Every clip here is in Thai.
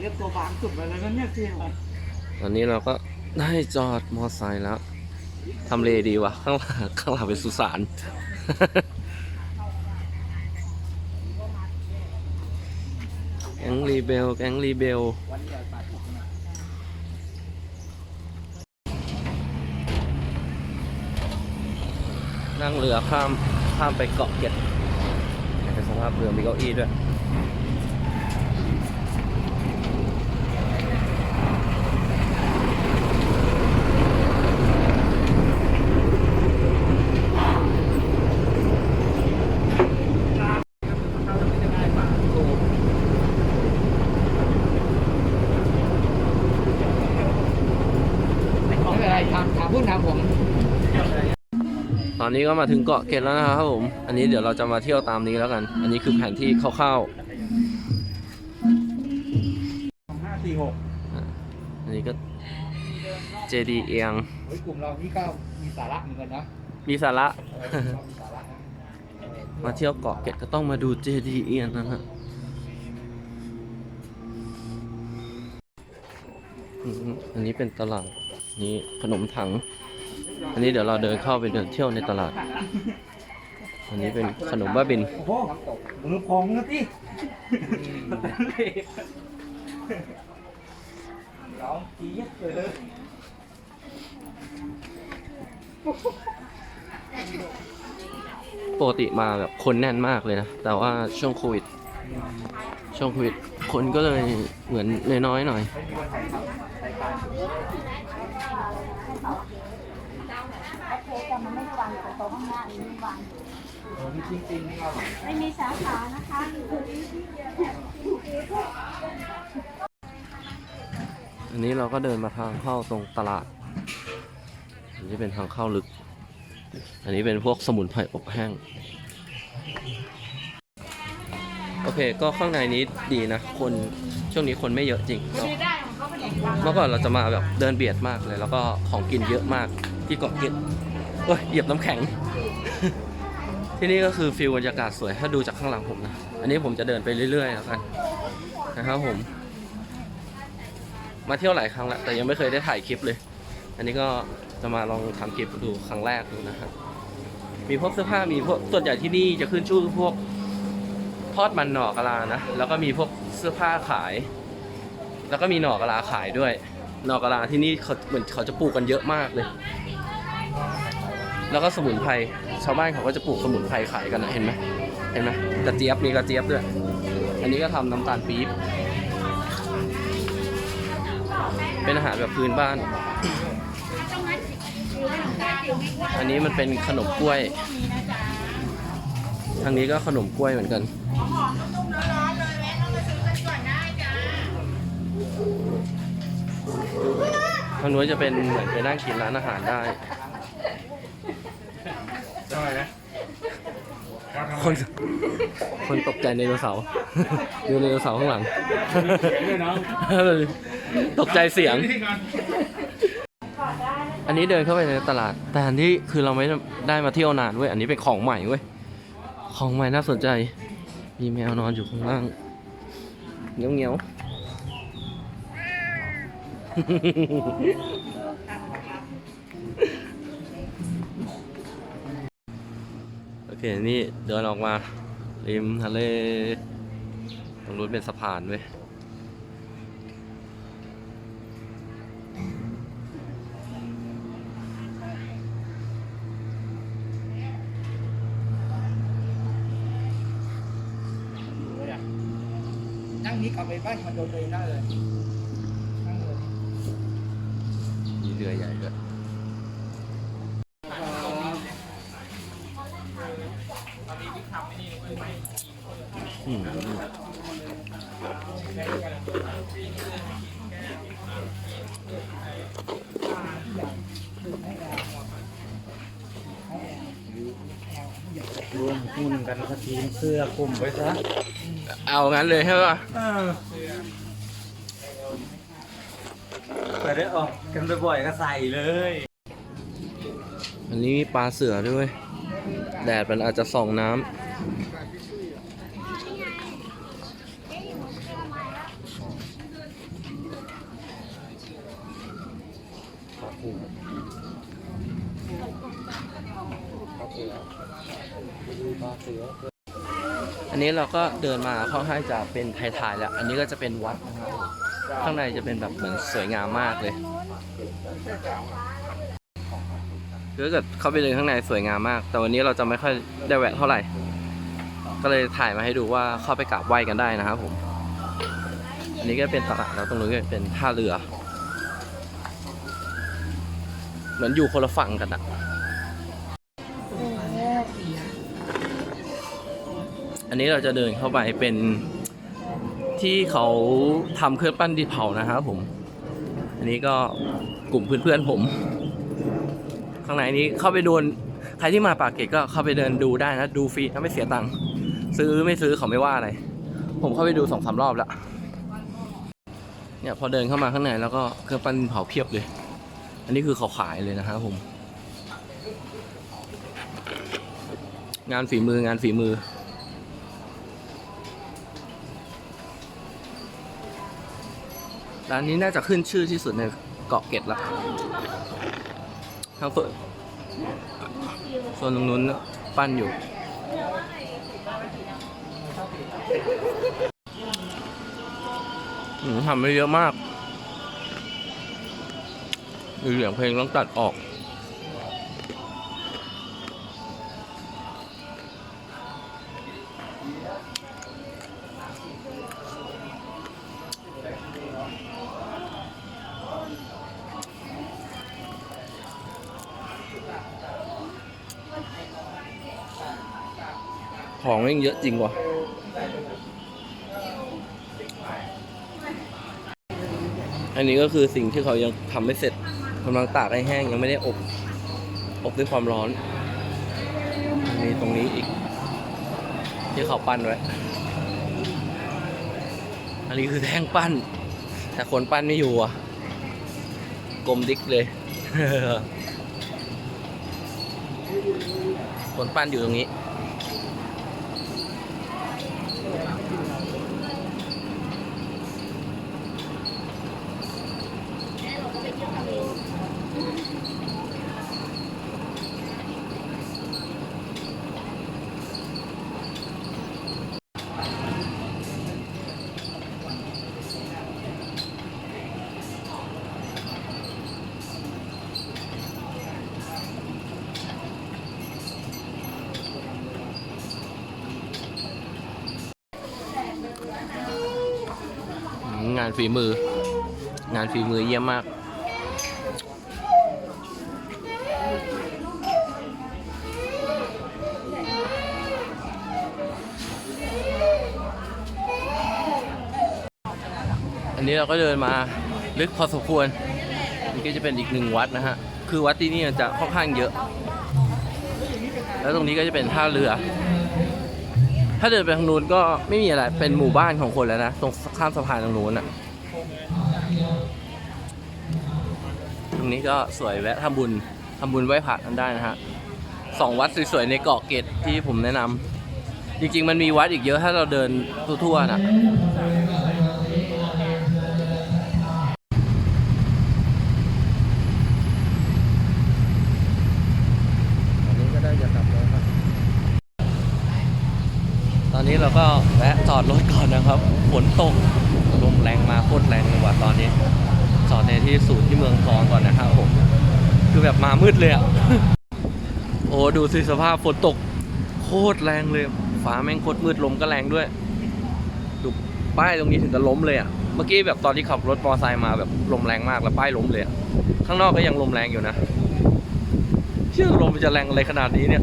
เรียกตัวบางสุดไปเลยนะเนี่ยเสี่ยวตอนนี้เราก็ได้จอดมอไซค์แล้วทำเลดีวะข้างหลังข้างหลังเป็นสุสานแก๊งรีเบลแก๊งรีเบลนั่งเรือข้ามข้ามไปเกาะเก็ดเป็นสภาพเรือมีเก้าอี้ด้วย ไม่เป็นไรถามถามพูดถามผม ต อนนี้ก็มาถึงเกาะเกร็ดแล้วนะครับผม อันนี้เดี๋ยวเราจะมาเที่ยวตามนี้แล้วกัน อันนี้คือแผนที่คร่าวห้าสี่หกๆอันนี้ก็เจดีเอียง เฮ้ยกลุ่มเรานี่ก็มีสาระเหมือนกันนะมีสาระ เออเรามีสาระนะมาเที่ยวเกาะเกร็ดก็ต้องมาดูเจดีเอียงนะฮะอืมอันนี้เป็นตลาด นี่ขนมถัง อันนี้เดี๋ยวเราเดินเข้าไปเดินเที่ยวในตลาด อันนี้เป็นขนมบ้าบิน โอ้โหมือพองนะที่ร้องจี๊ดเลยปกติมาแบบคนแน่นมากเลยนะ แต่ว่าช่วงโควิด ช่วงโควิด คนก็เลยเหมือนน้อยๆหน่อย โอเค แต่มันไม่ได้วางอยู่แต่โต๊ะข้างหน้านี้วางอยู่โอ้นี่จริงๆครับไม่มีสาขานะคะอันนี้เราก็เดินมาทางเข้าตรงตลาดอันนี้เป็นทางเข้าลึก อันนี้เป็นพวกสมุนไพรอบแห้ง โอเค ก็ข้างในนี้ดีนะ คนช่วงนี้คนไม่เยอะจริงเนอะเมื่อก่อนเราจะมาแบบเดินเบียดมากเลย แล้วก็ของกินเยอะมากที่เกาะเกร็ด เฮ้ยเหยียบน้ำแข็ง ที่นี่ก็คือฟิลบรรยากาศสวยถ้าดูจากข้างหลังผมนะ อันนี้ผมจะเดินไปเรื่อยๆแล้วกันนะครับผม มาเที่ยวหลายครั้งแล้วแต่ยังไม่เคยได้ถ่ายคลิปเลย อันนี้ก็จะมาลองทำคลิปดูครั้งแรกดูนะครับ มีพวกเสื้อผ้ามีพวกส่วนใหญ่ที่นี่จะขึ้นชื่อพวกทอดมันหน่อกะลานะ แล้วก็มีพวกเสื้อผ้าขาย แล้วก็มีหน่อกะลาขายด้วย หน่อกะลาที่นี่เขาเหมือนเขาจะปลูกกันเยอะมากเลย แล้วก็สมุนไพรชาวบ้านเขาก็จะปลูกสมุนไพรขายกันนะเห็นไหมเห็นไหมกระเจี๊ยบมีกระเจี๊ยบด้วย อันนี้ก็ทำน้ำตาลปี๊บเป็นอาหารแบบพื้นบ้าน อันนี้มันเป็นขนมกล้วย ทางนี้ก็ขนมกล้วยเหมือนกันทางนู้นจะเป็นเหมือนไปนั่งกินร้านอาหารได้ ทำไมนะคนคนตกใจในโนเสาร์ดูไดโนเสาร์ข้างหลังด้วยน้องตกใจเสียงอันนี้เดินเข้าไปในตลาด แต่อันนี้คือเราไม่ได้มาเที่ยวนานเว้ย อันนี้เป็นของใหม่เว้ย ของใหม่น่าสนใจ มีแมวนอนอยู่ข้างล่างเงี้ยวเงี้ยวโเคนี่เดินออกมาริมทะเลตรงนู้นเป็นสะพานเว้ยนั่งนี้กลับไปบ้านคอนโดตัวเองได้เลยนั่งเลย มีเรือใหญ่ด้วยอืม รวมหุ้นกันสักทีเสื้อกลุ่มไว้ซะเอางั้นเลยใช่ป่ะเปิดได้ออกกันบ่อยๆก็ใส่เลย อันนี้มีปลาเสือด้วย แดดมันอาจจะส่องน้ำ อันนี้เราก็เดินมาค่อนข้างจะเป็นไทยๆแล้ว อันนี้ก็จะเป็นวัดนะครับข้างในจะเป็นแบบเหมือนสวยงามมากเลยคือถ้าเกิดเข้าไปเดินข้างในสวยงามมาก แต่วันนี้เราจะไม่ค่อยได้แวะเท่าไหร่ ก็เลยถ่ายมาให้ดูว่าเข้าไปกราบไหว้กันได้นะครับผม อันนี้ก็เป็นตลาดแล้วตรงนู้นก็เป็นท่าเรือ เหมือนอยู่คนละฝั่งกันอะ อันนี้เราจะเดินเข้าไปเป็นที่เขาทำเครื่องปั้นดินเผานะครับผม อันนี้ก็กลุ่มเพื่อนๆผม ข้างในนี้เข้าไปดูใครที่มาปากเกร็ดก็เข้าไปเดินดูได้นะดูฟรีถ้าไม่เสียตังค์ซื้อไม่ซื้อเขาไม่ว่าอะไร ผมเข้าไปดูสองสามรอบแล้วเนี่ยพอเดินเข้ามาข้างในแล้วก็เครื่องปั้นดินเผาเพียบเลย อันนี้คือเขาขายเลยนะครับผม งานฝีมืองานฝีมือ ร้านนี้น่าจะขึ้นชื่อที่สุดในเกาะเกร็ดละทางส่วนส่วนตรงนู้นปั้นอยู่ หนูทำไม่เยอะมาก มีเสียงเพลงต้องตัดออก ของยังเยอะจริงว่ะอันนี้ก็คือสิ่งที่เขายังทำไม่เสร็จกำลังตากให้แห้งยังไม่ได้อบ อบด้วยความร้อน มีตรงนี้อีก ที่เขาปั้นไว้ อันนี้คือแท่งปั้น แต่คนปั้นไม่อยู่อะ กลมดิกเลย คนปั้นอยู่ตรงนี้ อืมงานฝีมือ งานฝีมือเยี่ยมมาก อันนี้เราก็เดินมาลึกพอสมควรนี่ก็จะเป็นอีกหนึ่งวัดนะฮะ คือวัดที่นี่จะค่อนข้างเยอะ แล้วตรงนี้ก็จะเป็นท่าเรือ ถ้าเดินไปทางนู้นก็ไม่มีอะไร เป็นหมู่บ้านของคนแล้วนะ ตรงข้ามสะพานตรงนู้นอะ ตรงนี้ก็สวยแวะทำบุญทำบุญไหว้พระกันได้นะฮะสองวัดสวยๆในเกาะเกร็ดที่ผมแนะนำจริงๆ มันมีวัดอีกเยอะถ้าเราเดินทั่วๆนะตอนนี้ก็ได้จะกลับแล้วครับ ตอนนี้ เราก็แวะจอดรถก่อนนะครับฝนตกลมแรงมาโคตรแรงเลยว่ะตอนนี้จอดในที่ศูนย์ที่เมืองทองก่อนนะครับผมคือแบบมามืดเลยอะโอ้ดูสิสภาพฝนตก โคตรแรงเลยฟ้าแม่งโคตรมืดลมก็แรงด้วยดูป้ายตรงนี้ถึงกับล้มเลยอะเมื่อกี้แบบตอนที่ขับรถมอร์ไซค์มาแบบลมแรงมากแล้วป้ายล้มเลยอะข้างนอกก็ยังลมแรงอยู่นะเชื่อลมจะแรงอะไรขนาดนี้เนี่ย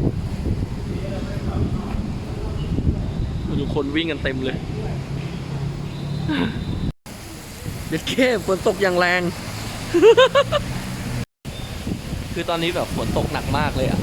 ดูคนวิ่งกันเต็มเลย เด็ดเข้ฝนตกอย่างแรง คือตอนนี้แบบฝนตกหนักมากเลยอะ